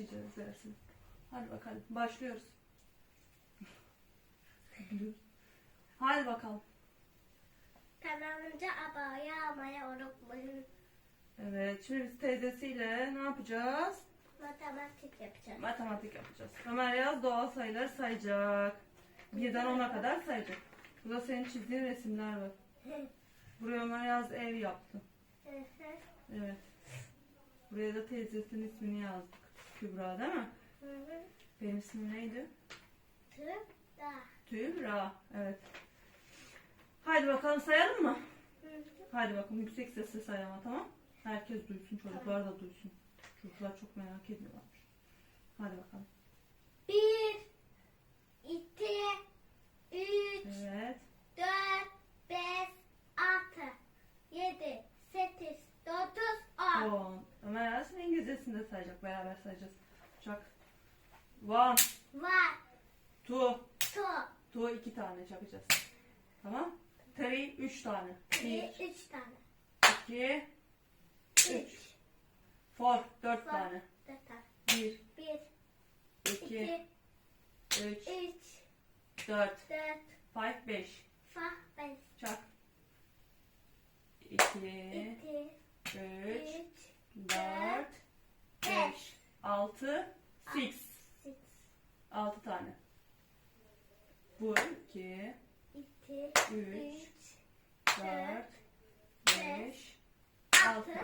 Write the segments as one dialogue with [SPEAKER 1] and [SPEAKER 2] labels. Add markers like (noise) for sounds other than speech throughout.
[SPEAKER 1] başlayacağız dersin. Hadi bakalım. Başlıyoruz. (laughs) Hadi bakalım.
[SPEAKER 2] Kanalımıza abone olmayı unutmayın.
[SPEAKER 1] Evet. Şimdi biz teyzesiyle ne yapacağız?
[SPEAKER 2] Matematik yapacağız.
[SPEAKER 1] Matematik yapacağız. Ömer Yaz doğal sayıları sayacak. Birden ona kadar sayacak. Burada senin çizdiğin resimler var. (laughs) Buraya Ömer Yaz ev yaptı. Evet. Buraya da teyzesinin ismini yazdık. Kübra değil mi? Benim ismim neydi?
[SPEAKER 2] Tıpta.
[SPEAKER 1] Kübra. Evet. Haydi bakalım sayalım mı? Hadi bakalım yüksek sesle say ama tamam. Herkes duysun, çocuklar da duysun. Çocuklar çok merak ediyorlarmış. Hadi bakalım.
[SPEAKER 2] Bir, iki, üç,
[SPEAKER 1] Evet.
[SPEAKER 2] dört, beş, altı, yedi, sekiz, dokuz, on.
[SPEAKER 1] On. Ömer Ersin İngilizcesinde sayacak. Beraber sayacağız. Çak. One,
[SPEAKER 2] Var,
[SPEAKER 1] two.
[SPEAKER 2] two,
[SPEAKER 1] Two iki tane çakacağız. Tamam. Three üç tane. Bir,
[SPEAKER 2] bir, üç tane.
[SPEAKER 1] iki,
[SPEAKER 2] Üç,
[SPEAKER 1] üç. Four dört
[SPEAKER 2] Four.
[SPEAKER 1] tane.
[SPEAKER 2] dört tane.
[SPEAKER 1] Bir,
[SPEAKER 2] Bir,
[SPEAKER 1] iki,
[SPEAKER 2] iki,
[SPEAKER 1] üç,
[SPEAKER 2] üç,
[SPEAKER 1] dört.
[SPEAKER 2] dört,
[SPEAKER 1] Five beş.
[SPEAKER 2] beş, beş,
[SPEAKER 1] Çak. İki,
[SPEAKER 2] iki,
[SPEAKER 1] üç,
[SPEAKER 2] üç,
[SPEAKER 1] dört, beş, altı, six.
[SPEAKER 2] six,
[SPEAKER 1] Altı tane. Bu iki,
[SPEAKER 2] iki,
[SPEAKER 1] üç,
[SPEAKER 2] üç,
[SPEAKER 1] dört, beş, altı.
[SPEAKER 2] altı,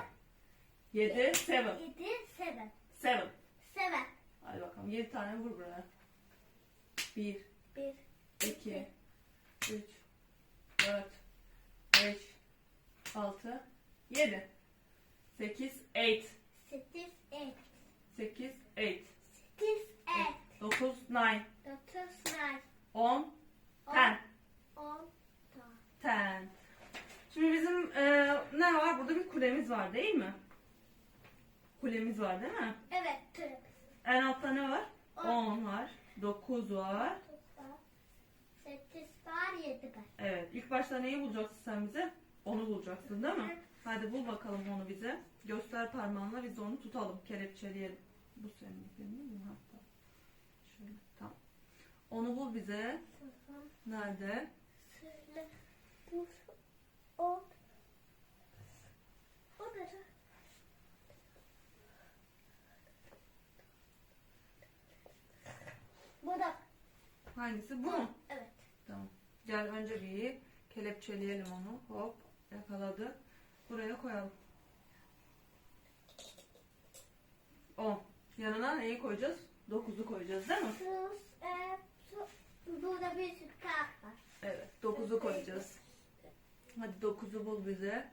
[SPEAKER 1] Yedi, seven.
[SPEAKER 2] yedi, seven,
[SPEAKER 1] Seven.
[SPEAKER 2] seven.
[SPEAKER 1] Hadi bakalım yedi tane vur buraya. Bir,
[SPEAKER 2] Bir,
[SPEAKER 1] iki, üç, dört, beş, altı, yedi. Sekiz, eight.
[SPEAKER 2] sekiz, eight,
[SPEAKER 1] Sekiz, eight.
[SPEAKER 2] sekiz, eight,
[SPEAKER 1] Dokuz, nine.
[SPEAKER 2] dokuz, nine,
[SPEAKER 1] On,
[SPEAKER 2] on,
[SPEAKER 1] ten.
[SPEAKER 2] on,
[SPEAKER 1] Ten. Şimdi bizim e, ne var? Burada bir kulemiz var değil mi? Kulemiz var değil mi?
[SPEAKER 2] Evet, Türk.
[SPEAKER 1] En altta ne var?
[SPEAKER 2] On.
[SPEAKER 1] On var. Dokuz var.
[SPEAKER 2] Dokuz var, sekiz var, yedi var.
[SPEAKER 1] Evet. İlk başta neyi bulacaksın sen bize? Onu bulacaksın değil mi? Hadi bul bakalım onu bize. Göster parmağınla biz onu tutalım. Kelepçeleyelim. Bu senin değil mi? Hatta. Şöyle. Tamam. Onu bul bize.
[SPEAKER 2] Tamam.
[SPEAKER 1] Nerede?
[SPEAKER 2] Söyle. Bu, o. O nerede? Bu da.
[SPEAKER 1] Hangisi? Bu mu?
[SPEAKER 2] Evet.
[SPEAKER 1] Tamam. Gel önce bir kelepçeleyelim onu. Hop. Yakaladı. Buraya koyalım. 10. Yanına neyi koyacağız? 9'u koyacağız değil mi?
[SPEAKER 2] Sus, e, su. Burada bir sürü kağıt var.
[SPEAKER 1] Evet. 9'u koyacağız. Hadi 9'u bul bize.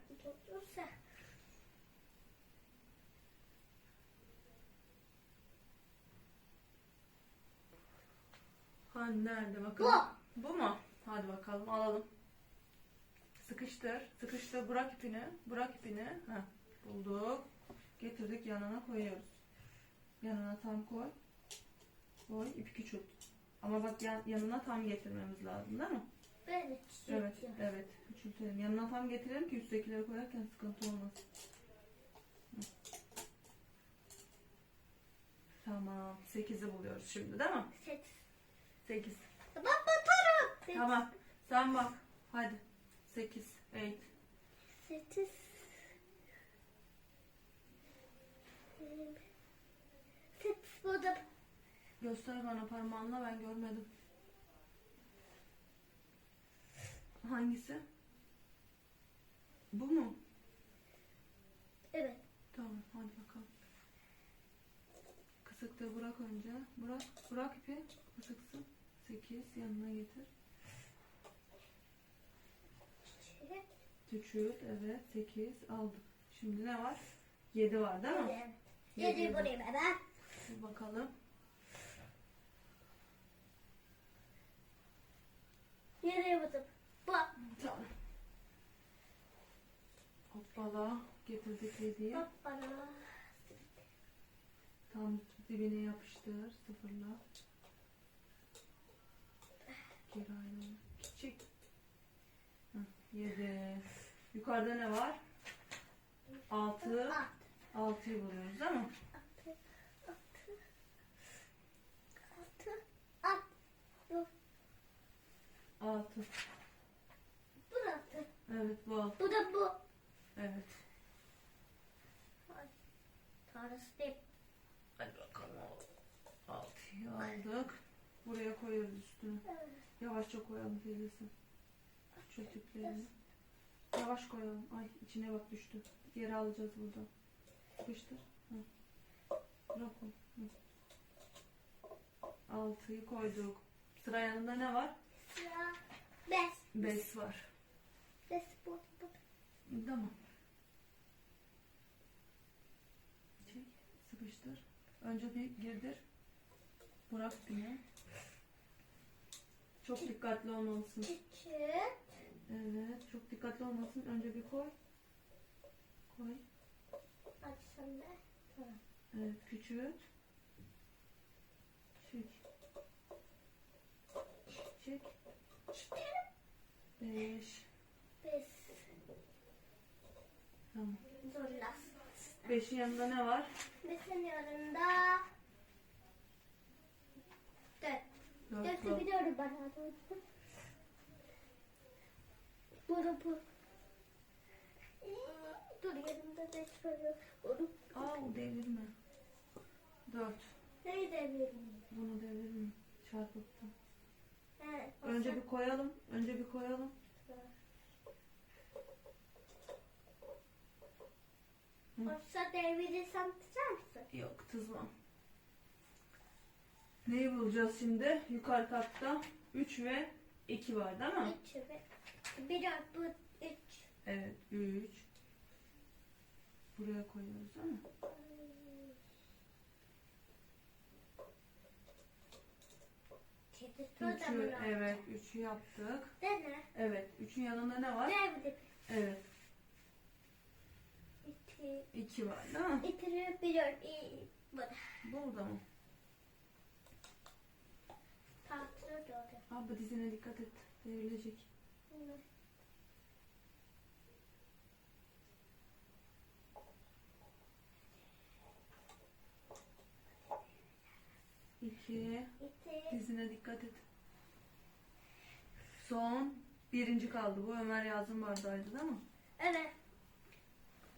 [SPEAKER 2] Dursa.
[SPEAKER 1] Hani nerede bakalım? Bu. mu? Hadi bakalım alalım. Sıkıştır. Sıkıştır. Bırak ipini. Bırak ipini. Heh, bulduk. Getirdik yanına koyuyoruz. Yanına tam koy. Koy. ipi küçült. Ama bak yan- yanına tam getirmemiz lazım değil mi? Evet.
[SPEAKER 2] çiziyor.
[SPEAKER 1] Evet. Küçültelim. Yanına tam getirelim ki üsttekileri koyarken sıkıntı olmasın. Tamam. 8'i buluyoruz şimdi değil mi?
[SPEAKER 2] Sekiz.
[SPEAKER 1] 8.
[SPEAKER 2] Bak batarım. Sekiz.
[SPEAKER 1] Tamam. Sen bak. Hadi. 8, 8.
[SPEAKER 2] Sekiz. Sekiz burada.
[SPEAKER 1] Göster bana parmağınla ben görmedim. Hangisi? Bu mu?
[SPEAKER 2] Evet.
[SPEAKER 1] Tamam hadi bakalım. Kısıkta bırak önce. Bırak. Bırak ipi. Kısıksın. 8 yanına getir. Küçült. Evet. 8 aldık. Şimdi ne var? 7 var değil mi?
[SPEAKER 2] Evet. Yedi buraya ben.
[SPEAKER 1] Bir bakalım.
[SPEAKER 2] Yedi buldum. Bu.
[SPEAKER 1] Tamam. Hoppala. Getirdik hediye.
[SPEAKER 2] Bak bana.
[SPEAKER 1] Tam dibine yapıştır. Sıfırla. Geri ayrı. Küçük. 7. Yukarıda ne var?
[SPEAKER 2] 6.
[SPEAKER 1] 6'yı buluyoruz değil mi? Altı.
[SPEAKER 2] Burası.
[SPEAKER 1] Evet bu altı.
[SPEAKER 2] Bu da bu.
[SPEAKER 1] Evet.
[SPEAKER 2] Tanrısı değil.
[SPEAKER 1] Hadi bakalım. Altıyı aldık. Buraya koyuyoruz üstünü. Evet. Yavaşça koyalım teyzesi. Şu tüplerini. Yavaş koyalım. Ay içine bak düştü. Geri alacağız buradan. Sıkıştır. Hı. Bırak onu. Hı. Altıyı koyduk. Sıra yanında ne var?
[SPEAKER 2] Sıra. Beş.
[SPEAKER 1] Bes var.
[SPEAKER 2] Beş bu.
[SPEAKER 1] Tamam. Çek. Sıkıştır. Önce bir girdir. Bırak yine. Çok dikkatli olmalısın.
[SPEAKER 2] Küçük.
[SPEAKER 1] Evet. Çok dikkatli olmalısın. Önce bir koy. Koy.
[SPEAKER 2] Aç sen de. Tamam.
[SPEAKER 1] Evet. Küçült. Çek. Çek. Beş.
[SPEAKER 2] Beş.
[SPEAKER 1] Tamam.
[SPEAKER 2] Zorlas.
[SPEAKER 1] Beşin yanında ne var?
[SPEAKER 2] Beşin yanında. Dört.
[SPEAKER 1] Dört
[SPEAKER 2] Dörtü
[SPEAKER 1] var.
[SPEAKER 2] biliyorum bana. Bunu bu. Dur yanımda beş var. Onu.
[SPEAKER 1] Aa o devirme. Dört.
[SPEAKER 2] Neyi devirim?
[SPEAKER 1] Bunu devirme. Çarpıttım.
[SPEAKER 2] Evet.
[SPEAKER 1] Önce bir koyalım. Önce bir koyalım.
[SPEAKER 2] Olsa devirirsem tutar mısın?
[SPEAKER 1] Yok tızmam. Neyi bulacağız şimdi? Yukarı katta 3 ve 2 var değil mi?
[SPEAKER 2] Ve bir bu üç.
[SPEAKER 1] Evet 3. Buraya koyuyoruz değil mi? 3'ü evet 3'ü yaptık.
[SPEAKER 2] Dene.
[SPEAKER 1] Evet 3'ün yanında ne var?
[SPEAKER 2] Devrim.
[SPEAKER 1] Evet
[SPEAKER 2] İki.
[SPEAKER 1] 2 var değil mi?
[SPEAKER 2] İtiri bir dört. İyi. Bu da.
[SPEAKER 1] Burada mı?
[SPEAKER 2] Tatlı doğru.
[SPEAKER 1] Abi dizine dikkat et. Devrilecek. 2
[SPEAKER 2] İki.
[SPEAKER 1] Dizine dikkat et. Son birinci kaldı. Bu Ömer Yazım bardağıydı değil mi?
[SPEAKER 2] Evet.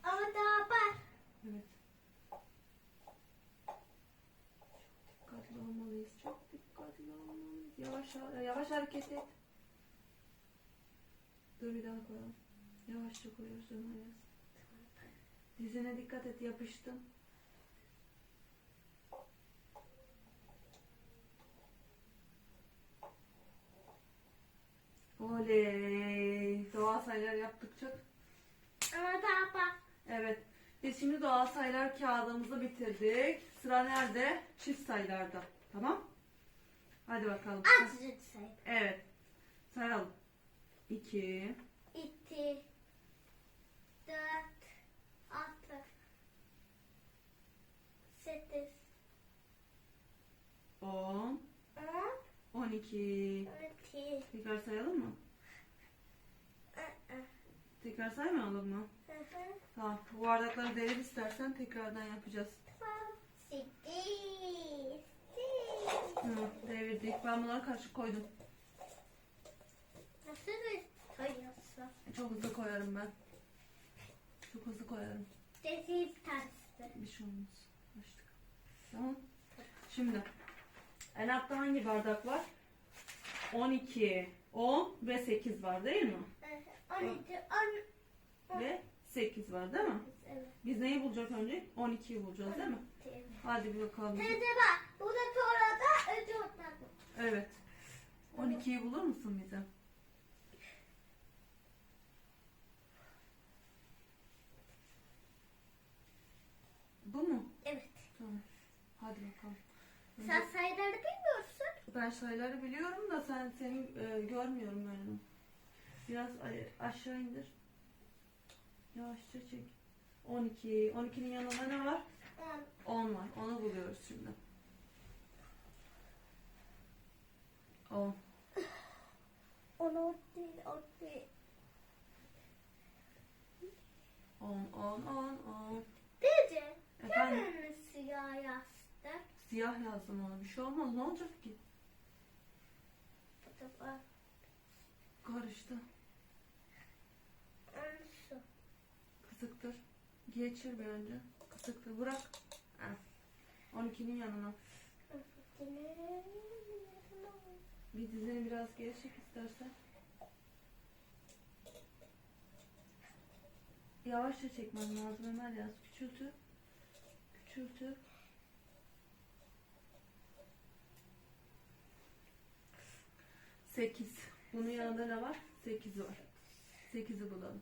[SPEAKER 2] Ama daha var.
[SPEAKER 1] Evet. Dikkatli olmalıyız. Çok dikkatli olmalıyız. Yavaş yavaş hareket et. Dur bir daha koyalım. Yavaşça koyuyoruz Ömer Yaz. Dizine dikkat et. Yapıştın. Oley. Doğa sayılar yaptıkça
[SPEAKER 2] daha var.
[SPEAKER 1] Evet. Biz şimdi doğal sayılar kağıdımızı bitirdik. Sıra nerede? Çift sayılarda. Tamam? Hadi bakalım.
[SPEAKER 2] Azıcık sayı.
[SPEAKER 1] Evet. Sayalım. 2,
[SPEAKER 2] İki. Dört. Altı. Sekiz.
[SPEAKER 1] 10,
[SPEAKER 2] On.
[SPEAKER 1] 12.
[SPEAKER 2] İki.
[SPEAKER 1] Tekrar sayalım mı? Tekrar saymayalım mı?
[SPEAKER 2] Hı hı.
[SPEAKER 1] Tamam. Bu bardakları devir istersen tekrardan yapacağız.
[SPEAKER 2] Tamam. Sekiz.
[SPEAKER 1] Hı, devirdik. Ben bunları karışık koydum.
[SPEAKER 2] Nasıl koyuyorsun?
[SPEAKER 1] Çok hızlı koyarım ben. Çok hızlı koyarım.
[SPEAKER 2] Dediğim tersi.
[SPEAKER 1] Bir şey olmaz. Açtık. Tamam. Şimdi en altta hangi bardak var? 12, 10 ve 8 var değil mi?
[SPEAKER 2] On iki. On.
[SPEAKER 1] Ve 8 var değil mi?
[SPEAKER 2] Evet.
[SPEAKER 1] Biz neyi bulacağız önce? 12'yi bulacağız değil mi? Hadi bir bakalım.
[SPEAKER 2] Teyze bak. Bu da sonra da ödü ortadı.
[SPEAKER 1] Evet. 12'yi bulur musun bize? Bu mu?
[SPEAKER 2] Evet.
[SPEAKER 1] Tamam. Hadi bakalım. Önce-
[SPEAKER 2] Sen sayıları bilmiyorsun.
[SPEAKER 1] Ben sayıları biliyorum da sen seni e, görmüyorum ben onu. Biraz a- aşağı indir. Yavaşça çek. 12. 12'nin yanında ne var?
[SPEAKER 2] On.
[SPEAKER 1] 10 var. Onu buluyoruz şimdi. 10.
[SPEAKER 2] Onu değil, o değil.
[SPEAKER 1] 10, 10, 10, 10.
[SPEAKER 2] Teyze.
[SPEAKER 1] Efendim
[SPEAKER 2] Hemen siyah yastık.
[SPEAKER 1] siyah yazdım ona. Bir şey olmaz. Ne olacak ki?
[SPEAKER 2] Var.
[SPEAKER 1] Karıştı.
[SPEAKER 2] Su.
[SPEAKER 1] Kısıktır. Geçir bir önce. Kısıktır. Bırak. Heh. 12'nin yanına. Bir dizini biraz geri çek istersen. Yavaşça çekmen lazım Ömer yaz. Küçültü. Küçültü. Sekiz. Bunun yanında ne var? Sekiz var. Sekizi bulalım.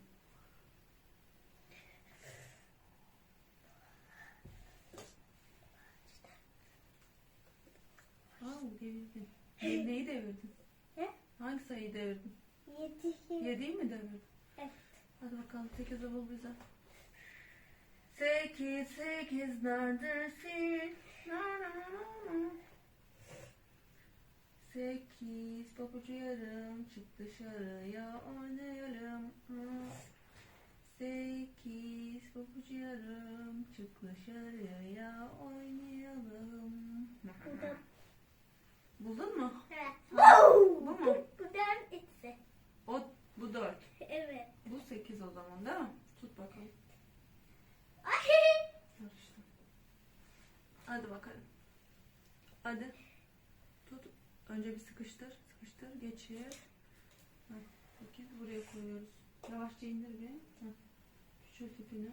[SPEAKER 1] Devirdin. Ne- Neyi devirdin?
[SPEAKER 2] Ne?
[SPEAKER 1] Hangi sayıyı devirdin?
[SPEAKER 2] Yedi.
[SPEAKER 1] Yediyi mi devirdin?
[SPEAKER 2] Evet.
[SPEAKER 1] Hadi bakalım sekizi bul bize. Sekiz, sekiz neredesin? Na, na, na, na. Sekiz, pabucu yarım, çık dışarıya oynayalım. Sekiz, pabucu yarım, çık dışarıya oynayalım.
[SPEAKER 2] Buldum.
[SPEAKER 1] Buldun mu?
[SPEAKER 2] Evet.
[SPEAKER 1] Bu mu?
[SPEAKER 2] Bu ikisi.
[SPEAKER 1] O, bu dört.
[SPEAKER 2] Evet.
[SPEAKER 1] Bu sekiz o zaman değil mi? Tut bakalım. Hadi bakalım. Hadi. Tut. Önce bir sıkıştır. Sıkıştır. Geçir. Sekiz buraya koyuyoruz. Yavaşça indir bir. Heh. Küçült ipini.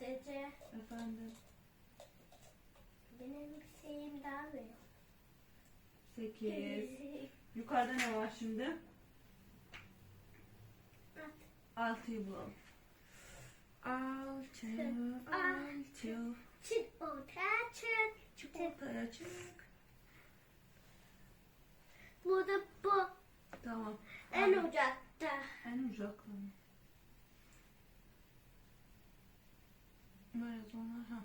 [SPEAKER 2] Dede.
[SPEAKER 1] Efendim.
[SPEAKER 2] Benim şeyim daha büyük.
[SPEAKER 1] Sekiz. (laughs) Yukarıda ne var şimdi? Altıyı bulalım. Altı. Altı.
[SPEAKER 2] Çık ortaya çık.
[SPEAKER 1] Çık ortaya çık.
[SPEAKER 2] Bu da bu.
[SPEAKER 1] Tamam.
[SPEAKER 2] En
[SPEAKER 1] Hadi.
[SPEAKER 2] uzakta.
[SPEAKER 1] En uzaklı mı? Böyle sonra ha.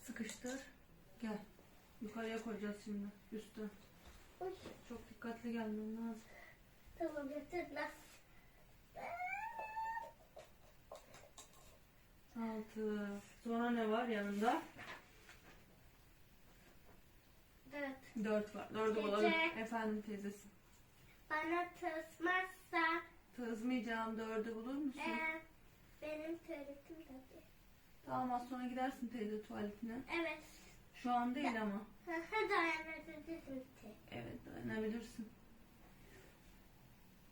[SPEAKER 1] Sıkıştır. Gel. Yukarıya koyacağız şimdi. Üstü.
[SPEAKER 2] Uy.
[SPEAKER 1] Çok dikkatli gelmen lazım.
[SPEAKER 2] Tamam getir nasıl?
[SPEAKER 1] Altı. Sonra ne var yanında?
[SPEAKER 2] Dört.
[SPEAKER 1] Dört var. Dördü
[SPEAKER 2] Gece.
[SPEAKER 1] bulalım. Efendim teyzesi.
[SPEAKER 2] Bana tırsmazsa
[SPEAKER 1] Tazmayacağım dördü bulur musun?
[SPEAKER 2] eğer benim tuvaletim tabii.
[SPEAKER 1] Tamam az sonra gidersin teyze tuvaletine.
[SPEAKER 2] Evet.
[SPEAKER 1] Şu an değil ama.
[SPEAKER 2] Dayanabilirim.
[SPEAKER 1] Evet dayanabilirsin.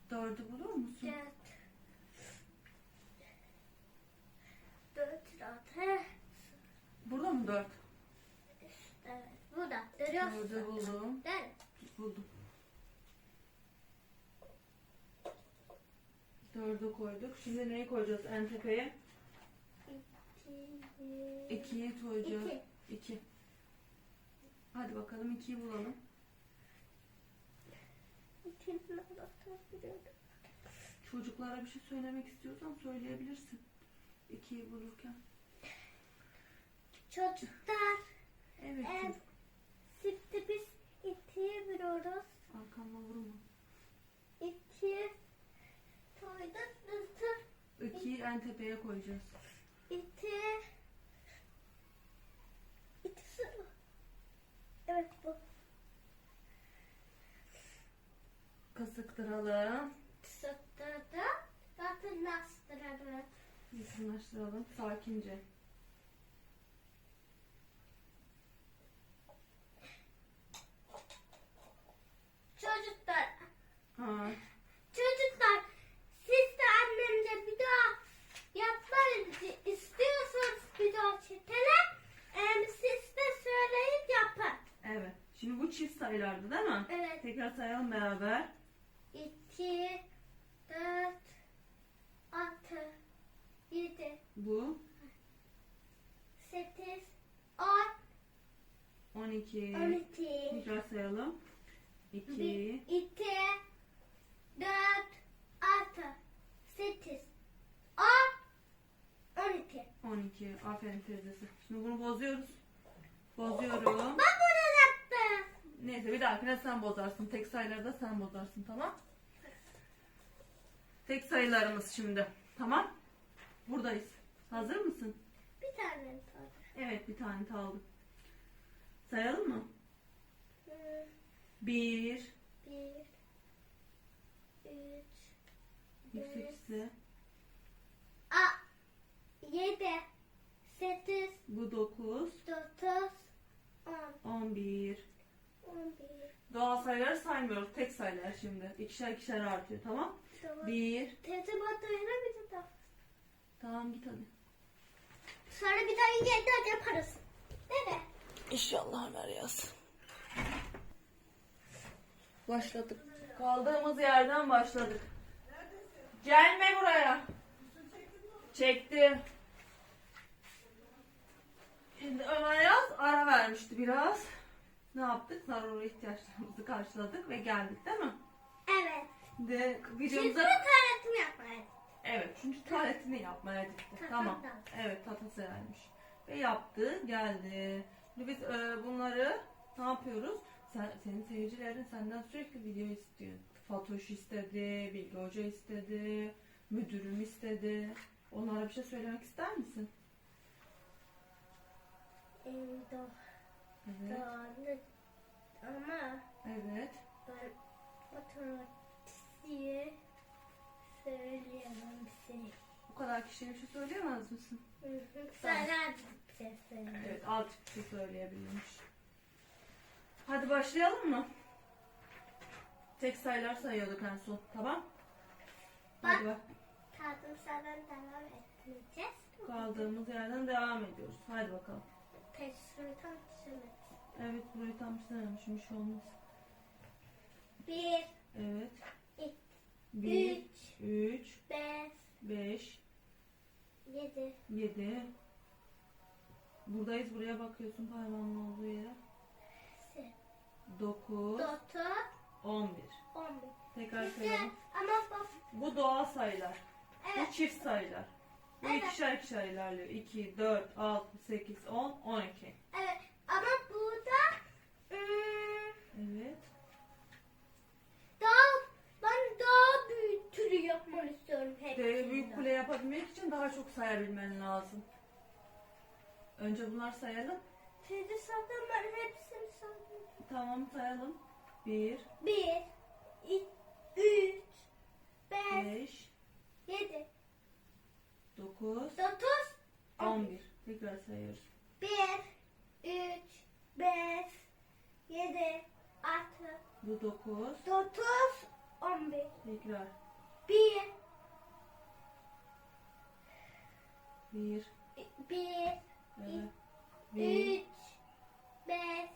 [SPEAKER 1] Dördü bulur musun?
[SPEAKER 2] Dört. Dört
[SPEAKER 1] 14.
[SPEAKER 2] Evet. Burada. Görüyor musun?
[SPEAKER 1] Burada buldum.
[SPEAKER 2] Değil?
[SPEAKER 1] Buldum. 4'ü koyduk. Şimdi neyi koyacağız en tepeye? 2'yi koyacağız. 2. Hadi bakalım 2'yi bulalım. Çocuklara bir şey söylemek istiyorsan söyleyebilirsin. 2'yi bulurken.
[SPEAKER 2] Çocuklar.
[SPEAKER 1] Evet. Çocuk.
[SPEAKER 2] Şimdi biz ikiyi biliyoruz.
[SPEAKER 1] Arkamda vurma.
[SPEAKER 2] İki. Toyduk nasıl?
[SPEAKER 1] İkiyi en tepeye koyacağız.
[SPEAKER 2] İki. İkisi mi? Evet bu.
[SPEAKER 1] Kasıktıralım.
[SPEAKER 2] Sıktırdı. Zaten bastırdı.
[SPEAKER 1] Yakınlaştıralım. Sakince.
[SPEAKER 2] Çocuklar.
[SPEAKER 1] Ha.
[SPEAKER 2] Çocuklar. Siz de annemle bir daha yapmayın. istiyorsanız bir daha çekelim. Ee, siz de söyleyin yapın.
[SPEAKER 1] Evet. Şimdi bu çift sayılardı değil mi?
[SPEAKER 2] Evet.
[SPEAKER 1] Tekrar sayalım beraber.
[SPEAKER 2] 2, 4, 6, 7,
[SPEAKER 1] Bu
[SPEAKER 2] 8, 10,
[SPEAKER 1] 12.
[SPEAKER 2] 12,
[SPEAKER 1] Tekrar sayalım. 2,
[SPEAKER 2] 2, 4, 6, 8, 10, 12.
[SPEAKER 1] 12. Aferin teyzesi. Şimdi bunu bozuyoruz. Bozuyorum.
[SPEAKER 2] Ben bunu yaptım.
[SPEAKER 1] Neyse bir dahakine sen bozarsın. Tek sayıları da sen bozarsın tamam? Tek sayılarımız şimdi. Tamam? Buradayız. Hazır mısın?
[SPEAKER 2] Bir tane kaldı.
[SPEAKER 1] Evet bir tane kaldı. Sayalım mı?
[SPEAKER 2] Hmm,
[SPEAKER 1] 1,
[SPEAKER 2] 1,
[SPEAKER 1] Yüksekse.
[SPEAKER 2] A. Yedi. Sekiz.
[SPEAKER 1] Bu 9,
[SPEAKER 2] Dokuz. On.
[SPEAKER 1] 11.
[SPEAKER 2] On bir.
[SPEAKER 1] Doğal sayıları saymıyoruz. Tek sayılar şimdi. İkişer ikişer artıyor tamam.
[SPEAKER 2] Tamam.
[SPEAKER 1] 1.
[SPEAKER 2] Teyze bir de daha.
[SPEAKER 1] Tamam git hadi.
[SPEAKER 2] Sonra bir daha yedi yaparız. Değil mi?
[SPEAKER 1] İnşallah Ömer yaz. Başladık. Kaldığımız yerden başladık. Gelme buraya. Çektim. Şimdi Ömer yaz ara vermişti biraz. Ne yaptık? Zaruri ihtiyaçlarımızı karşıladık ve geldik değil mi?
[SPEAKER 2] Evet.
[SPEAKER 1] De
[SPEAKER 2] Şimdi
[SPEAKER 1] videomuza...
[SPEAKER 2] taratımı yapmayız.
[SPEAKER 1] Evet çünkü tuvaletini yapmaya gitti. Tamam. Evet tatlısı vermiş. Ve yaptı geldi. Şimdi biz e, bunları ne yapıyoruz? Sen, senin seyircilerin senden sürekli video istiyor. Fatoş istedi, Bilge Hoca istedi, müdürüm istedi. Onlara bir şey söylemek ister misin?
[SPEAKER 2] Do,
[SPEAKER 1] Evet.
[SPEAKER 2] do, ama
[SPEAKER 1] Evet.
[SPEAKER 2] ben otomatiği söyleyemem size.
[SPEAKER 1] Bu kadar kişiye bir şey söyleyemez misin?
[SPEAKER 2] Hı hı. Sana şey söyleyeyim.
[SPEAKER 1] Evet azıcık bir şey söyleyebilmiş. Hadi başlayalım mı? Tek sayılar sayıyorduk en son. Tamam? Hadi bak.
[SPEAKER 2] Tadım senden devam etmeyeceğiz.
[SPEAKER 1] Kaldığımız yerden devam ediyoruz. Hadi bakalım.
[SPEAKER 2] Peşini tam çizemedim.
[SPEAKER 1] Evet burayı tam çizememişim. Bir şey olmaz.
[SPEAKER 2] Bir,
[SPEAKER 1] Evet.
[SPEAKER 2] iki,
[SPEAKER 1] 1,
[SPEAKER 2] üç,
[SPEAKER 1] 3,
[SPEAKER 2] beş,
[SPEAKER 1] 5,
[SPEAKER 2] yedi,
[SPEAKER 1] 7. Buradayız. Buraya bakıyorsun parmağımın olduğu yere.
[SPEAKER 2] sekiz,
[SPEAKER 1] 9,
[SPEAKER 2] dokuz,
[SPEAKER 1] 11.
[SPEAKER 2] on bir.
[SPEAKER 1] Tekrar
[SPEAKER 2] İşte
[SPEAKER 1] sayalım.
[SPEAKER 2] ama bak,
[SPEAKER 1] Bu doğal sayılar. Bu
[SPEAKER 2] evet,
[SPEAKER 1] çift sayılar. Bu
[SPEAKER 2] Evet.
[SPEAKER 1] ikişer ikişer ilerliyor. 2, 4, 6, 8, 10, 12.
[SPEAKER 2] evet. Ama burada ım,
[SPEAKER 1] Evet.
[SPEAKER 2] daha ben daha büyük türü yapmak istiyorum hepsinden.
[SPEAKER 1] Dev büyük kule yapabilmek için daha çok sayabilmen lazım. Önce bunlar sayalım.
[SPEAKER 2] Teyze zaten ben hepsini saydım.
[SPEAKER 1] Tamam sayalım. 1,
[SPEAKER 2] Bir, iki, üç, beş,
[SPEAKER 1] 5,
[SPEAKER 2] yedi,
[SPEAKER 1] 9,
[SPEAKER 2] dokuz,
[SPEAKER 1] 11. Tekrar sayıyoruz.
[SPEAKER 2] bir, üç, beş, yedi, altı,
[SPEAKER 1] Bu 9.
[SPEAKER 2] dokuz, on bir.
[SPEAKER 1] Tekrar.
[SPEAKER 2] Bir,
[SPEAKER 1] 1,
[SPEAKER 2] bir,
[SPEAKER 1] evet. 1,
[SPEAKER 2] üç, beş,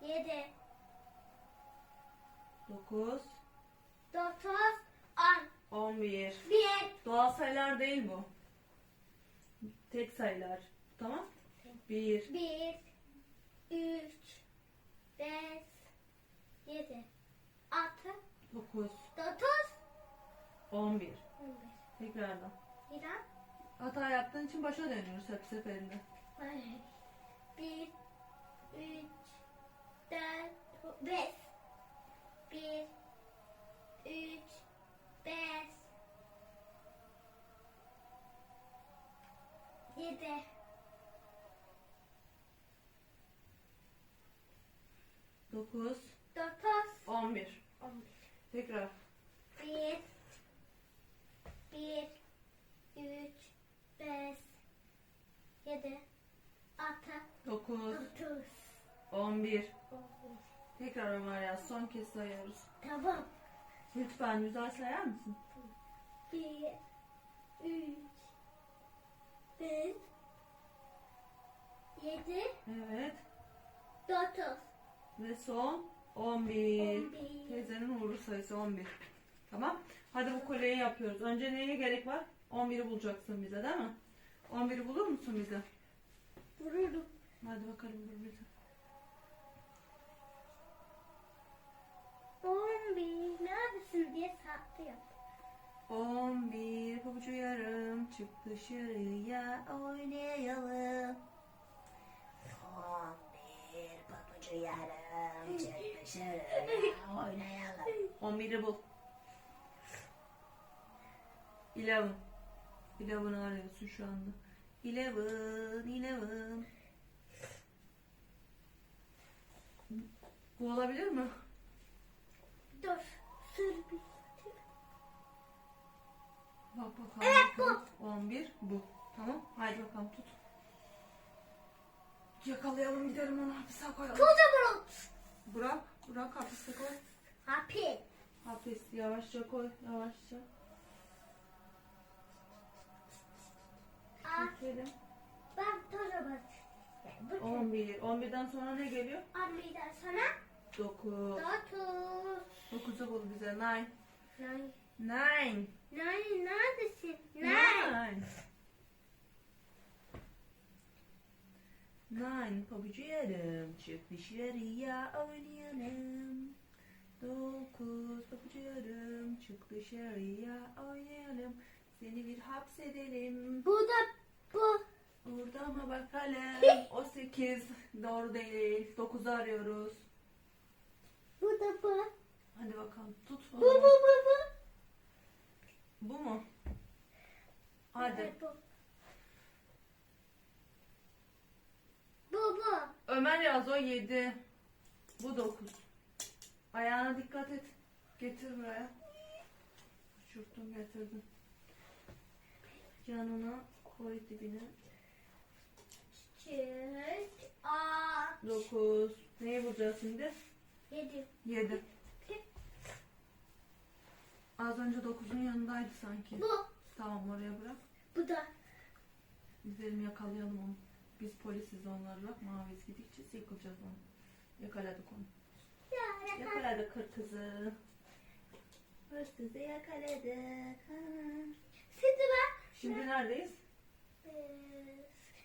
[SPEAKER 2] yedi,
[SPEAKER 1] 9,
[SPEAKER 2] dokuz, on.
[SPEAKER 1] 11.
[SPEAKER 2] Bir,
[SPEAKER 1] Doğal sayılar değil bu. Tek sayılar. Tamam? 1,
[SPEAKER 2] bir, üç, beş, yedi, altı,
[SPEAKER 1] 9,
[SPEAKER 2] dokuz,
[SPEAKER 1] 11.
[SPEAKER 2] on bir.
[SPEAKER 1] Tekrardan.
[SPEAKER 2] İran.
[SPEAKER 1] Hata yaptığın için başa dönüyoruz hep seferinde.
[SPEAKER 2] Ay. Bir, üç, dört, beş. Bir, üç, beş. Yedi.
[SPEAKER 1] Dokuz,
[SPEAKER 2] Dokuz.
[SPEAKER 1] on bir.
[SPEAKER 2] On bir.
[SPEAKER 1] Tekrar.
[SPEAKER 2] 11.
[SPEAKER 1] Tekrar Ömer yaz. Son kez sayıyoruz.
[SPEAKER 2] Tamam.
[SPEAKER 1] Lütfen güzel sayar mısın?
[SPEAKER 2] 1, 3, 5, 7,
[SPEAKER 1] Evet.
[SPEAKER 2] 9.
[SPEAKER 1] Ve son 11.
[SPEAKER 2] 11.
[SPEAKER 1] Teyzenin uğurlu sayısı 11. Tamam. Hadi bu koleyi yapıyoruz. Önce neye gerek var? 11'i bulacaksın bize değil mi? 11'i bulur musun bize?
[SPEAKER 2] Vururum.
[SPEAKER 1] Hadi bakalım bul bize.
[SPEAKER 2] On bir. Neredesin diye sattı yap.
[SPEAKER 1] 11 pabucu yarım çık dışarıya oynayalım.
[SPEAKER 3] Son bir pabucu yarım çık dışarıya oynayalım.
[SPEAKER 1] 11'i bul. 11. 11'ı arıyorsun şu anda. 11, 11. Bu olabilir mi?
[SPEAKER 2] Dur. Sır bir.
[SPEAKER 1] bakalım.
[SPEAKER 2] Evet, bu.
[SPEAKER 1] bakalım. 11 bu. Tamam. Haydi bakalım tut. Yakalayalım gidelim onu hapise koyalım.
[SPEAKER 2] Tuzu Brut.
[SPEAKER 1] Bırak. Bırak hapise koy.
[SPEAKER 2] Happy.
[SPEAKER 1] Hapis yavaşça koy. Yavaşça.
[SPEAKER 2] Aa,
[SPEAKER 1] Çekelim.
[SPEAKER 2] ben tuzu Brut. Yani bu
[SPEAKER 1] 11. 11'den sonra ne geliyor?
[SPEAKER 2] Anne'den sana
[SPEAKER 1] 9.
[SPEAKER 2] dokuz.
[SPEAKER 1] 9'u bul bize. 9.
[SPEAKER 2] Nine.
[SPEAKER 1] 9.
[SPEAKER 2] Nine neredesin? Nine.
[SPEAKER 1] Nine pabucu yarım çık dışarıya oynayalım. Dokuz pabucu yarım çık dışarıya oynayalım. Seni bir hapsedelim.
[SPEAKER 2] Bu da bu.
[SPEAKER 1] Burada mı bakalım? O sekiz doğru değil. Dokuzu arıyoruz.
[SPEAKER 2] Bu da bu.
[SPEAKER 1] Hadi bakalım tut.
[SPEAKER 2] Bu bu bu bu.
[SPEAKER 1] Bu mu? Hadi.
[SPEAKER 2] Evet, bu. Bu bu.
[SPEAKER 1] Ömer yaz o 7. Bu 9. Ayağına dikkat et. Getir buraya. Uçurttum getirdim. Yanına koy dibine.
[SPEAKER 2] Çiçek. Aa.
[SPEAKER 1] 9. Neyi vuracağız şimdi?
[SPEAKER 2] Yedi.
[SPEAKER 1] 7. Az önce 9'un yanındaydı sanki.
[SPEAKER 2] Bu.
[SPEAKER 1] Tamam oraya bırak.
[SPEAKER 2] Bu da.
[SPEAKER 1] Gidelim yakalayalım onu. Biz polisiz onlarla. Mavi gidikçe yıkılacağız onu. Yakaladık onu.
[SPEAKER 2] Ya, yakar.
[SPEAKER 1] Yakaladık kır kızı. Hırsızı yakaladık. Ha.
[SPEAKER 2] Şimdi ben.
[SPEAKER 1] Şimdi neredeyiz?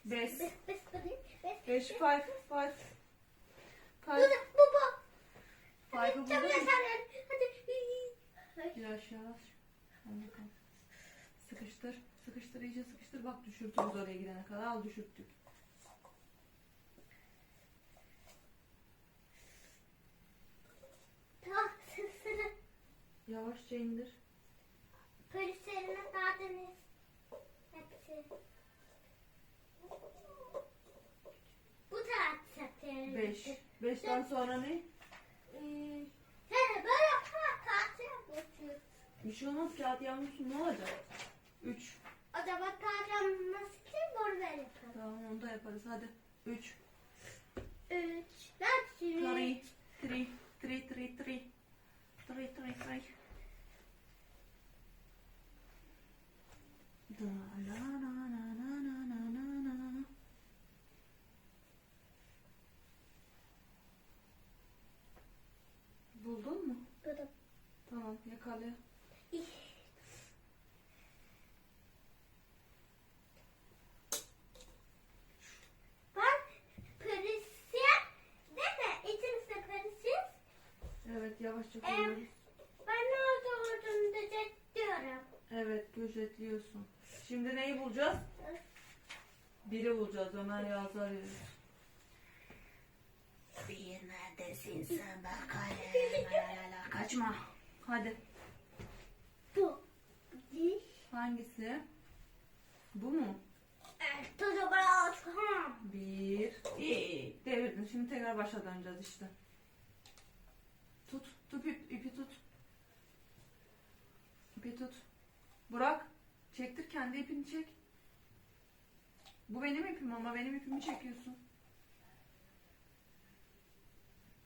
[SPEAKER 2] Beş.
[SPEAKER 1] Beş.
[SPEAKER 2] Beş. Beş. Beş. Beş.
[SPEAKER 1] 5, 5, 5.
[SPEAKER 2] Bu da. Bu bu.
[SPEAKER 1] Five'ı buldun mu?
[SPEAKER 2] Hadi.
[SPEAKER 1] Bir aşağı. Sıkıştır. Sıkıştır iyice sıkıştır. Bak düşürtürüz oraya gidene kadar. Al düşürttük.
[SPEAKER 2] Tamam. Sıra.
[SPEAKER 1] Yavaşça indir.
[SPEAKER 2] Polislerine daha deniz. Hepsi. Bu taraf satıyor.
[SPEAKER 1] 5. 5'ten sonra ne?
[SPEAKER 2] Sen böyle yapma. Tatil yapıyorsun.
[SPEAKER 1] Bir şey olmaz. Kağıt yağmursun ne olacak? 3.
[SPEAKER 2] Acaba tatil nasıl ki bunu ben yaparım.
[SPEAKER 1] Tamam onu da yaparız. Hadi. 3.
[SPEAKER 2] Üç. Nasıl?
[SPEAKER 1] 3. 3. 3. 3. 3. 3. 3. 3. 3. Da la la la Buldun mu?
[SPEAKER 2] Bu da.
[SPEAKER 1] Tamam yakala.
[SPEAKER 2] Ben polisiye deme. İçimizde polisiz.
[SPEAKER 1] Evet yavaşça koyuyoruz.
[SPEAKER 2] Ben ne oldu olduğunu diyorum.
[SPEAKER 1] Evet gözetliyorsun. Şimdi neyi bulacağız? Biri bulacağız. Ömer Yağız'ı arıyoruz.
[SPEAKER 3] Bir neredesin sen bakalım. (laughs) Kaçma.
[SPEAKER 1] Hadi.
[SPEAKER 2] Bu.
[SPEAKER 1] Hangisi? Bu mu? Bir. İyi. Devirdin. Şimdi tekrar başa döneceğiz işte. Tut. Tut ip, ipi tut. İpi tut. Burak. Çektir kendi ipini çek. Bu benim ipim ama benim ipimi çekiyorsun.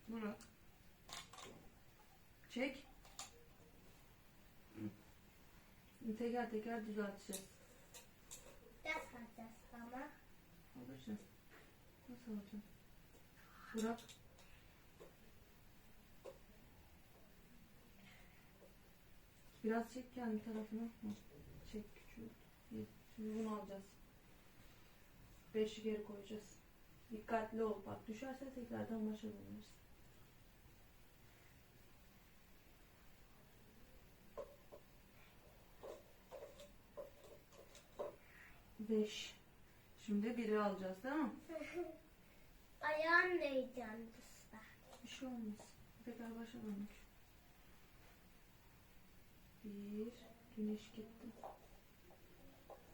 [SPEAKER 1] Burak. Çek. Şimdi teker teker düzelteceğiz.
[SPEAKER 2] Ders kalacağız ama.
[SPEAKER 1] Alacağız. Nasıl alacağım? Burak. Biraz çek kendi tarafına. Çek. İyi. Şimdi bunu alacağız. Beşi geri koyacağız. Dikkatli ol. Bak düşerse tekrardan başa döneriz. Beş. Şimdi biri alacağız değil mi? (laughs)
[SPEAKER 2] Ayağın değdi yanlışta.
[SPEAKER 1] Bir şey olmaz. Tekrar başa döndük. Bir. Güneş gitti.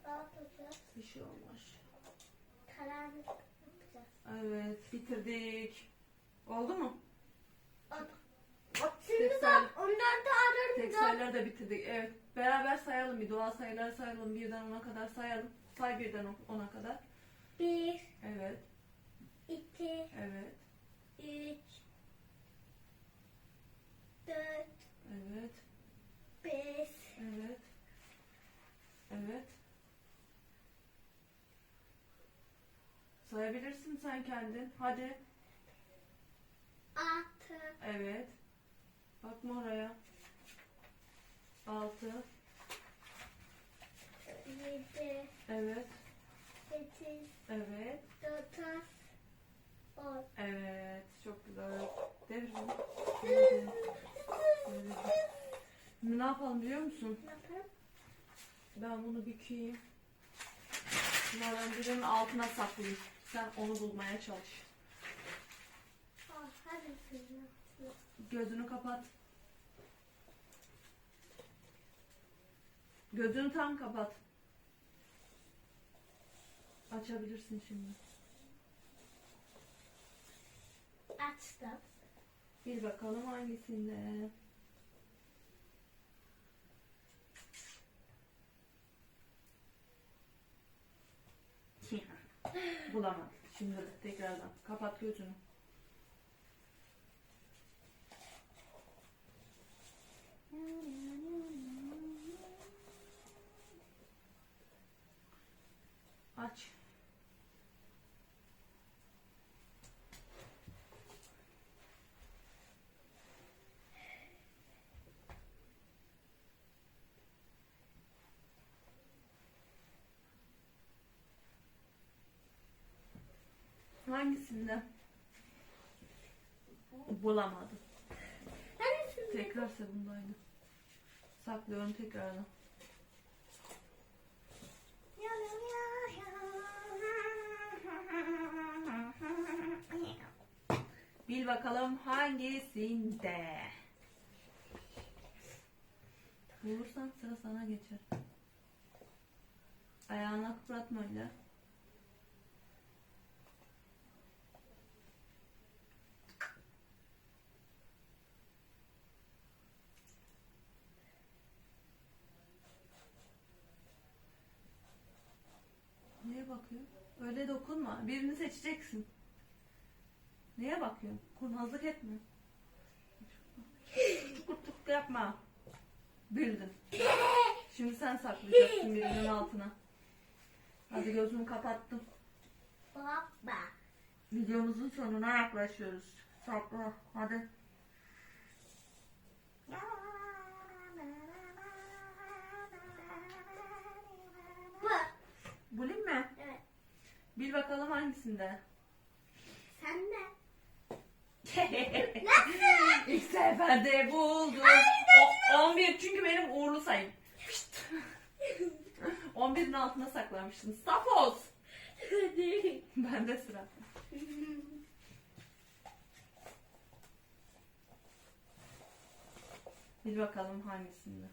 [SPEAKER 2] Ne yapacağız?
[SPEAKER 1] Bir şey olmaz.
[SPEAKER 2] Karanlık yapacağız.
[SPEAKER 1] Evet. Bitirdik. Oldu mu?
[SPEAKER 2] Bak şimdi
[SPEAKER 1] Tek say-
[SPEAKER 2] bak ondan da ararım
[SPEAKER 1] Tek
[SPEAKER 2] da.
[SPEAKER 1] sayıları da bitirdik. Evet. Beraber sayalım bir doğal sayılar sayalım. Birden ona kadar sayalım. Say birden ona kadar.
[SPEAKER 2] Bir,
[SPEAKER 1] Evet.
[SPEAKER 2] iki,
[SPEAKER 1] Evet.
[SPEAKER 2] üç, dört,
[SPEAKER 1] Evet.
[SPEAKER 2] beş,
[SPEAKER 1] Evet. Evet. Sayabilirsin sen kendin. Hadi.
[SPEAKER 2] altı,
[SPEAKER 1] Evet. Bakma oraya. Altı.
[SPEAKER 2] yedi,
[SPEAKER 1] Evet.
[SPEAKER 2] sekiz,
[SPEAKER 1] Evet.
[SPEAKER 2] dokuz, on.
[SPEAKER 1] Evet. Çok güzel. Devrim. Devrim. Devrim. Şimdi ne yapalım biliyor musun?
[SPEAKER 2] Ne yapalım?
[SPEAKER 1] Ben bunu bükeyim. Bunlardan birinin altına saklayayım. Sen onu bulmaya çalış.
[SPEAKER 2] Kızım.
[SPEAKER 1] Gözünü kapat. Gözünü tam kapat. Açabilirsin şimdi.
[SPEAKER 2] Açtım.
[SPEAKER 1] Bir bakalım hangisinde. Bulamadım. Şimdi tekrardan. Kapat gözünü. Aç. Hangisinde? Bulamadım.
[SPEAKER 2] Hangisinde?
[SPEAKER 1] Tekrarsa bundaydı. Saklıyorum tekrardan. Bil bakalım hangisinde? Bulursan sıra sana geçer. Ayağına kıpratma öyle. Neye bakıyorsun? Öyle dokunma. Birini seçeceksin. Neye bakıyorsun? Kurnazlık etme. Kurtluk yapma. Bildin. Şimdi sen saklayacaksın birinin altına. Hadi gözümü kapattım.
[SPEAKER 2] Baba.
[SPEAKER 1] Videomuzun sonuna yaklaşıyoruz. Sakla. Hadi.
[SPEAKER 2] Bu.
[SPEAKER 1] Bulayım mı?
[SPEAKER 2] Evet.
[SPEAKER 1] Bil bakalım hangisinde.
[SPEAKER 2] Sen de.
[SPEAKER 1] İlk seferde buldum. O, 11 çünkü benim uğurlu sayım. (laughs) 11'in altına saklamıştın. Safos. (laughs)
[SPEAKER 2] Hadi.
[SPEAKER 1] Bende sıra. Bil bakalım hangisinde.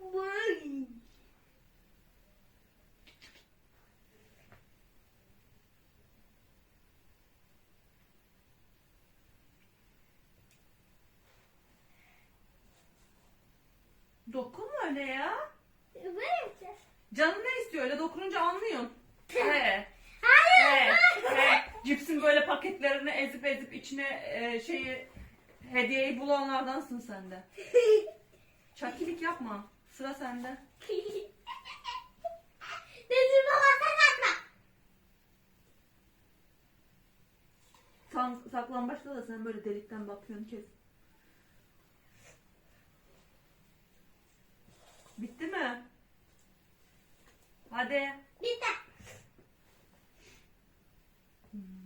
[SPEAKER 2] Bu.
[SPEAKER 1] Dokunma öyle ya.
[SPEAKER 2] Böyle yapacağız.
[SPEAKER 1] Canın ne istiyor öyle dokununca anlıyorsun. (laughs) He.
[SPEAKER 2] Hayır.
[SPEAKER 1] He. He. Cipsin böyle paketlerini ezip ezip içine e, şeyi hediyeyi bulanlardansın sen de. (laughs) Çakilik yapma. Sıra sende. (laughs)
[SPEAKER 2] Baba sen atma.
[SPEAKER 1] Tam saklambaçta da sen böyle delikten bakıyorsun kes. Bitti mi? Hadi.
[SPEAKER 2] Bitti. Hmm.